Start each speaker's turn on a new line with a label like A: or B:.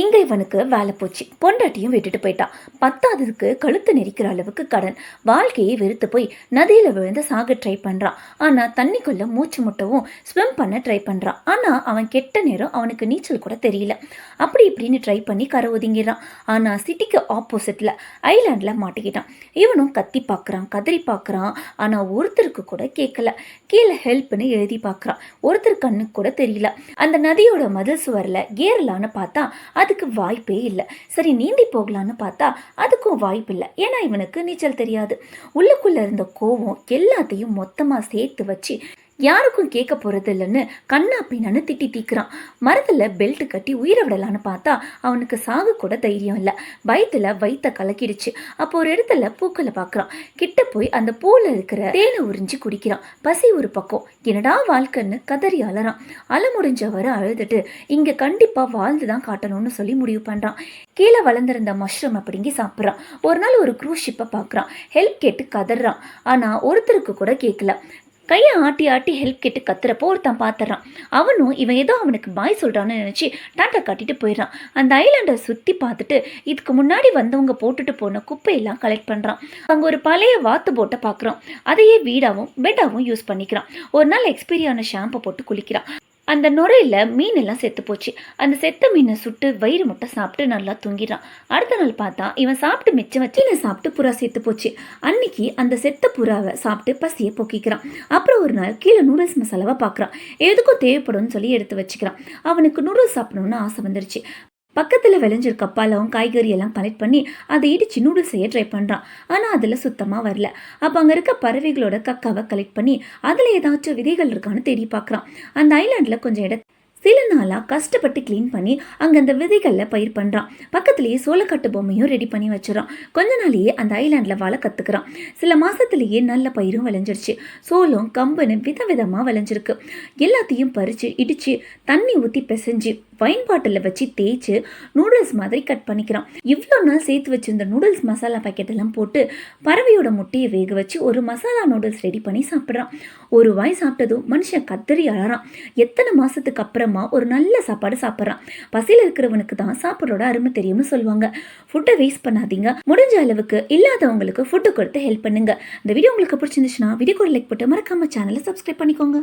A: இங்க இவனுக்கு வேலை போச்சு. பொண்டாட்டியும் விட்டுட்டு போயிட்டான் பத்தாததுக்கு கழுத்து நெரிக்கிற அளவுக்கு கடன். வாழ்க்கையை வெறுத்து போய் நதியில் விழுந்து சாக ட்ரை பண்ணுறான் ஆனால் தண்ணிக்குள்ள மூச்சு முட்டவும் ஸ்விம் பண்ண ட்ரை பண்ணுறான் ஆனால் அவன் கெட்ட நேரம் அவனுக்கு நீச்சல் கூட தெரியல. அப்படி இப்படின்னு ட்ரை பண்ணி கரை ஒதுங்கிடுறான். ஆனால் சிட்டிக்கு ஆப்போசிட்டில் ஐலாண்டில் மாட்டிக்கிட்டான். இவனும் கத்தி பார்க்கறான் கதறி பார்க்குறான் ஆனால் ஒருத்தருக்கு கூட கேட்கல கீழே ஹெல்ப்னு எழுதி பார்க்குறான் ஒருத்தர் கண்ணுக்கு கூட தெரியல. அந்த நதியோட மதில் சுவரில் கேரலான்னு பார்த்தா அதுக்கு வாய்ப்பே இல்லை. சரி நீந்தி போகலான்னு பார்த்தா அதுக்கும் வாய்ப்பு இல்லை. ஏன்னா இவனுக்கு நீச்சல் தெரியாது. உள்ளுக்குள்ள இருந்த கோவம் எல்லாத்தையும் மொத்தமாக சேர்த்து வச்சு யாருக்கும் கேட்க போகிறது இல்லைன்னு கண்ணா பின்னான்னு திட்டி தீக்கிறான். மரத்தில் பெல்ட் கட்டி உயிரை விடலான்னு பார்த்தா அவனுக்கு சாகு கூட தைரியம் இல்லை. பயத்தில் வயிற்ற கலக்கிடுச்சு. அப்போ ஒரு இடத்துல பூக்களை பார்க்குறான் கிட்ட போய் அந்த பூவில் இருக்கிற தேனை உறிஞ்சி குடிக்கிறான். பசி ஒரு பக்கம். என்னடா வாழ்க்கைன்னு கதறி அலறான். அல முடிஞ்சவரை அழுதுட்டு இங்கே கண்டிப்பாக வாழ்ந்து தான் காட்டணும்னு சொல்லி முடிவு பண்ணுறான் கீழே வளர்ந்துருந்த மஷ்ரூம் அப்படிங்கி சாப்பிட்றான். ஒரு நாள் ஒரு க்ரூஸ் ஷிப்பை பார்க்குறான் ஹெல்ப் கேட்டு கதறான். ஆனால் ஒருத்தருக்கு கூட கேட்கல கையை ஆட்டி ஆட்டி ஹெல்ப் கேட்டு கத்துறப்போ ஒருத்தன் பார்த்துறான் அவனும் இவன் ஏதோ அவனுக்கு பாய் சொல்கிறான்னு நினச்சி டாட்டா காட்டிட்டு போயிடுறான். அந்த ஐலாண்டை சுற்றி பார்த்துட்டு இதுக்கு முன்னாடி வந்தவங்க போட்டுட்டு போன குப்பையெல்லாம் கலெக்ட் பண்ணுறான் அங்கே ஒரு பழைய வாத்து போட்டை பார்க்குறான் அதையே வீடாகவும் பெட்டாகவும் யூஸ் பண்ணிக்கிறான். ஒரு நாள் எக்ஸ்பீரியான ஷாம்பை போட்டு குளிக்கிறான். அந்த நுரையில் மீன் எல்லாம் செத்து போச்சு. அந்த செத்த மீனை சுட்டு வயிறு முட்டை சாப்பிட்டு நல்லா தூங்கிடுறான். அடுத்த நாள் பார்த்தா இவன் சாப்பிட்டு மிச்சம் வச்சு மீனை சாப்பிட்டு புறா செத்து போச்சு. அன்னைக்கு அந்த செத்த புறாவை சாப்பிட்டு பசியை போக்கிக்கிறான். அப்புறம் ஒரு நாள் கீழே நூடுல்ஸ் மசாலாவை பார்க்குறான். எதுக்கும் தேவைப்படும்னு சொல்லி எடுத்து வச்சுக்கிறான். அவனுக்கு நூடுல்ஸ் சாப்பிடணும்னு ஆசை வந்துருச்சு. பக்கத்தில் விளைஞ்சிருக்க பழம் காய்கறி எல்லாம் கலெக்ட் பண்ணி அதை இடிச்சு நூடுல்ஸ் செய்ய ட்ரை பண்ணுறான் ஆனால் அதில் சுத்தமாக வரல. அப்போ அங்கே இருக்க பறவைகளோட கக்காவை கலெக்ட் பண்ணி அதில் ஏதாச்சும் விதைகள் இருக்கான்னு தேடி பார்க்குறான் அந்த ஐலாண்டில் கொஞ்சம் இட சில நாளாக கஷ்டப்பட்டு க்ளீன் பண்ணி அங்கே அந்த விதைகளில் பயிர் பண்ணுறான் பக்கத்துலேயே சோளக்காட்டு பொம்மையும் ரெடி பண்ணி வச்சுறான் கொஞ்ச நாளையே அந்த ஐலாண்டில் வாழ கற்றுக்குறான் சில மாதத்துலேயே நல்ல பயிரும் விளைஞ்சிருச்சு. சோளம் கம்புன்னு விதவிதமாக விளைஞ்சிருக்கு. எல்லாத்தையும் பறித்து இடித்து தண்ணி ஊற்றி பிசைஞ்சு வைன் பாட்டிலில் வச்சு தேய்ச்சி நூடுல்ஸ் மாதிரி கட் பண்ணிக்கிறான் இவ்வளோ நாள் சேர்த்து வச்சிருந்த நூடுல்ஸ் மசாலா பாக்கெட் எல்லாம் போட்டு பறவையோட முட்டையை வேக வச்சு ஒரு மசாலா நூடுல்ஸ் ரெடி பண்ணி சாப்பிட்றான் ஒரு வாய் சாப்பிட்டதும் மனுஷன் கத்தரி அழறான் எத்தனை மாதத்துக்கு அப்புறமா ஒரு நல்ல சாப்பாடு சாப்பிட்றான். பசியில் இருக்கிறவனுக்கு தான் சாப்பாடோட அருமை தெரியும்னு சொல்லுவாங்க. ஃபுட்டை வேஸ்ட் பண்ணாதீங்க. முடிஞ்ச அளவுக்கு இல்லாதவங்களுக்கு ஃபுட்டு கொடுத்து ஹெல்ப் பண்ணுங்க. இந்த வீடியோ உங்களுக்கு பிடிச்சிருந்துச்சுன்னா வீடியோ லைக் போட்டு மறக்காம சேனலை சப்ஸ்கிரைப் பண்ணிக்கோங்க.